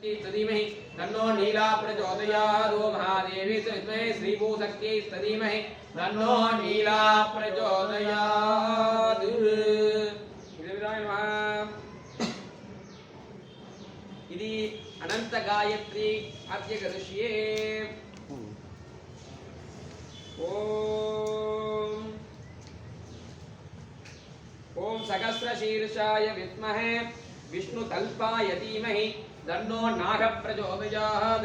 स्तुतिमहि तन्नो नीला प्रचोदयादो महादेवी विद्महे श्रीभूशक्त्यै स्तुतिमहि तन्नो नीला प्रचोदयात्। इति अनन्तगायत्री अद्य करिष्ये ॐ ॐ सहस्रशीर्षाय विद्महे विष्णुतल्पाय धीमहि दन्नो नाग प्रजोभिजाद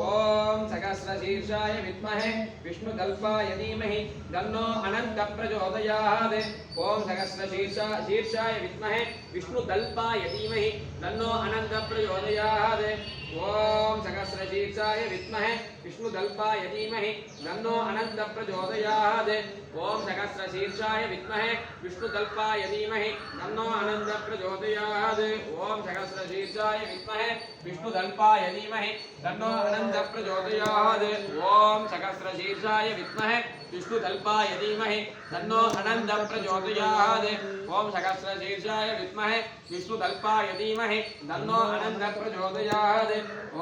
ओम सहस्रशीर्षाय विद्महे विष्णुकल्पाय धीमहि। अनंत प्रजोभिजाद ओम सहस्रशीर्षा शीर्षाय विद्महे विष्णुकल्पाय धीमहि। अनंत प्रजोभिजाद ओम सहस्रशीर्षाय विद्महे विष्णुकल्पाय धीमहि। अनंत प्रजोभिजाद ओम सहस्रशीर्षाय विद्महे विष्णुकल्पाय धीमहि। अनंत प्रजोभिजाद ओम सहस्रशीर्षाय विद्महे विद्महे विष्णुदल्पाय धीमहि तन्नो अनन्तः प्रचोदयात् ॐ सहस्रशीर्षाय विद्महे विष्णुदल्पाय धीमहि तन्नो अनन्तः प्रचोदयात् ॐ सहस्रशीर्षाय विद्महे विष्णुदल्पाय धीमहि तन्नो अनन्तः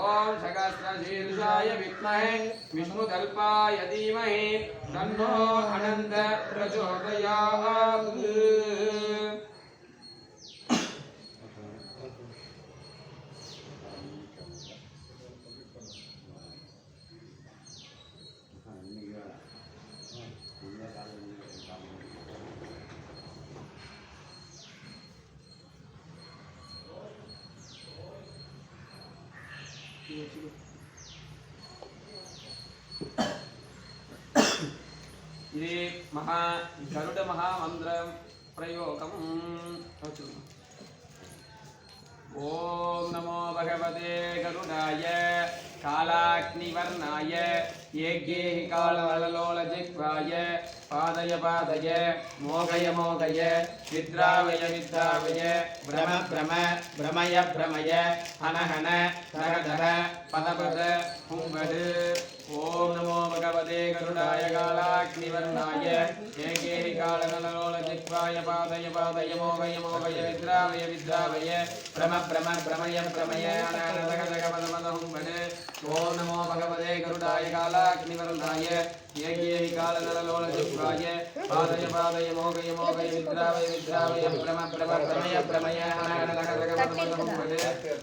ॐ सहस्रशीर्षाय विद्महे विष्णुदल्पाय धीमहि तन्नो ఇది మహా గరుడ మహామంత్ర ప్రయోగం ఓం నమో భగవతే గరుడాయ కాళాగ్నివర్ణాయ ஏகேஹி காலவலலோல ஜிக்வாய பாதய பாதய மோகய மோகய வித்ராவய வித்ராவய பிரம பிரம பிரமய பிரமய ஹனஹன தர தர பதபத பும்படு ஓம் நமோ பகவதே கருடாய காலாக்னிவருணாய ஏகேஹி காலவலலோல ஜிக்வாய பாதய பாதய மோகய மோகய வித்ராவய வித்ராவய பிரம பிரம பிரமய பிரமய ஹனஹன தக பதபத பும்படு ஓம் நமோ பகவதே कालाय कालाग्निवरन्धाय यज्ञे कालनलोलचक्राय पादय पादय मोगय मोगय विद्रावय विद्रावय भ्रम भ्रम भ्रमय भ्रमय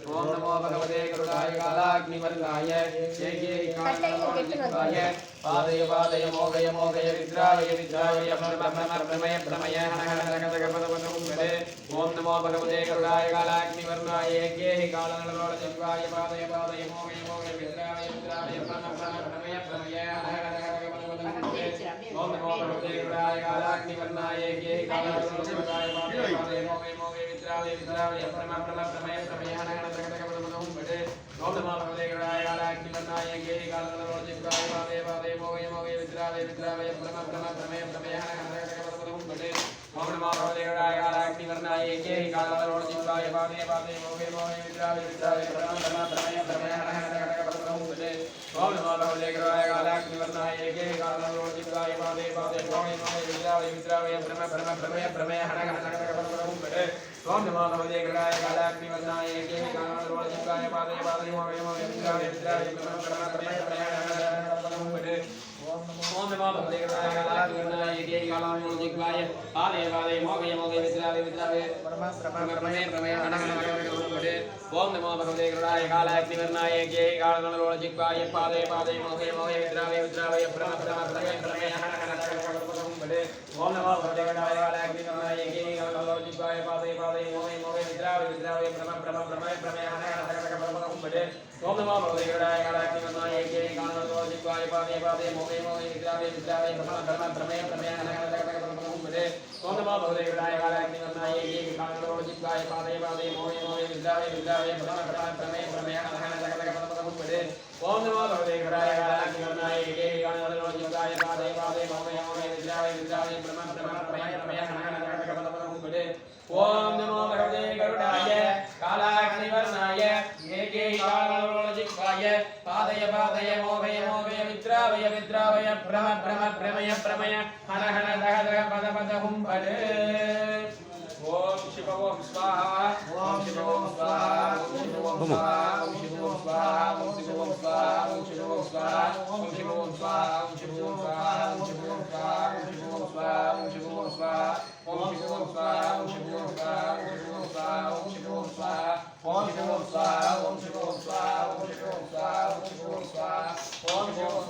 ओम नमो भगवते गरुडाय कालाग्निवरन्धाय यज्ञे कालनलोलचक्राय पादय पादय मोगय मोगय विद्रावय विद्रावय भ्रम भ्रम भ्रमय भ्रमय ओम नमो भगवते गरुडाय कालाग्निवर्णाय यज्ञे कालनलोलचक्राय पादय पादय मोगय मोगय कालाय कालाग्निवर्णाय ये कालाय वापे मोमे मोमे मित्रावे मित्रावे अपरम प्रलप प्रमेय प्रमेयान गणतकटकपदमनहुं भजे ओम नमः भगवते गणाय कालाग्निवर्णाय ये कालवलोचिताय वापे वापे मोमे मोमे मित्रावे मित्रावे अपरम प्रलप प्रमेय प्रमेयान गणतकटकपदमनहुं भजे ओम नमः भगवते गणाय कालाग्निवर्णाय ये कालवलोचिताय वापे वापे मोमे मोमे मित्रावे मित्रावे अपरम प्रलप प्रमेय प्रमेयान गणतकटकपदमनहुं भजे ओम नमः भगवते गणाय ஓம் நமோ பகவதே கருணாய கால அக்னி வர்ணாய கே காலநலோஜிக்வாய பாதே பாதே மோகே மோகே வித்ராவே வித்ராவே பிரம பிரம பிரமே பிரமே ஹர ஹர वे ओम नमः भगवते गणाय वालाग्नि नमः यज्ञे गणगौर दिवाय पादे पादे ओम ओम विद्रावे विद्रावे ब्रह्म ब्रह्म ब्रह्मय ब्रह्मय हनय हनय हनय ब्रह्म ओम वे ओम नमः भगवते गणाय वालाग्नि नमः यज्ञे गणगौर दिवाय पादे पादे ओम ओम विद्रावे विद्रावे ब्रह्म ब्रह्म ब्रह्मय ब्रह्मय हनय हनय हनय ब्रह्म ओम वे ओम नमः भगवते गणाय वालाग्नि नमः यज्ञे गणगौर दिवाय पादे पादे ओम ओम विद्रावे विद्रावे ब्रह्म ब्रह्म ब्रह्मय ब्रह्मय हनय हनय हनय ब्रह्म ओम वे ओम नमः भगवते गणाय ओम नमो भगवते गरुडाय कालाग्निवर्णाय एकेकालरोजिह्वाय पादय पादय मोहय मोहय मित्रावय मित्रावय भ्रम भ्रम भ्रमय भ्रमय हन हन दह दह पद पद हुम्बल ओम शिव ओम स्वाहा ओम शिव ओम स्वाहा ओम शिव ओम स्वाहा ओम शिव ओम स्वाहा ओम शिव ओम स्वाहा ओम शिव ओम स्वाहा ओम शिव ओम स्वाहा ओम शिव ओम स्वाहा ओम शिव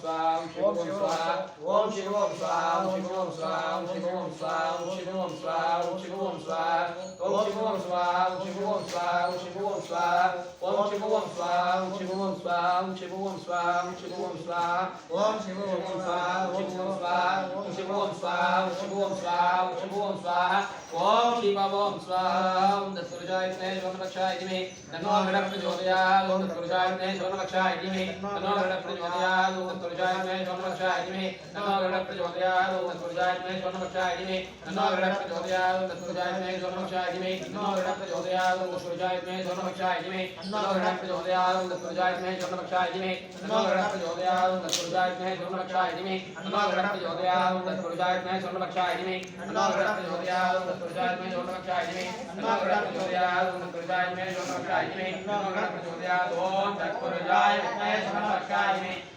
स्वाहा ओम शिव ओम स्वाहा ओम शिव ओम स्वाहा ओम शिव ओम स्वाहा ओम शिव ओम स्वाहा ओम शिव ओम स्वाहा ओम शिव ओम स्वाहा ओम शिव ओम स्वाहा ओम शिव ओम स्वाहा ओम शिव ओम स्वाहा ओम शिव ओम स्वाहा ओम शिव ओम स्वाहा ओम दत्तुर्जाय स्नेह सोनपक्षाय दिमे तन्नो गणः प्रचोदयात् ओम दत्तुर्जाय स्नेह सोनपक्षाय दिमे तन्नो गणः प्रचोदयात् ओम दत्तुर्जाय स्नेह सोनपक्षाय दिमे तन्नो गणः प्रचोदयात् ओम दत्तुर्जाय स्नेह सोनपक्षाय दिमे तन्नो गणः प्रचोदयात् ओम दत्तुर्जाय स्नेह सोनपक्षाय दिमे तन्नो गणः प्रचोदयात् ओम दत्तुर्जाय स्नेह सोनपक्षाय दिमे तन्नो गणः प्रचोदयात् ओम पुरुषाय मे स्वनमक्षाय मे नमो गण प्रचोदयाय ओम तत्पुरुषाय मे स्वनमक्षाय मे नमो गण प्रचोदयाय ओम तत्पुरुषाय मे स्वनमक्षाय मे नमो गण प्रचोदयाय ओम पुरुषाय मे स्वनमक्षाय मे नमो गण प्रचोदयाय ओम तत्पुरुषाय मे स्वनमक्षाय मे नमो गण प्रचोदयाय ओम तत्पुरुषाय मे स्वनमक्षाय मे नमो गण प्रचोदयाय ओम तत्पुरुषाय मे स्वनमक्षाय मे नमो गण प्रचोदयाय ओम तत्पुरुषाय मे स्वनमक्षाय मे नमो गण प्रचोदयाय ओम तत्पुरुषाय मे स्वनमक्षाय मे नमो गण प्रचोदयाय ओम तत्पुरुषाय मे स्वनमक्षाय मे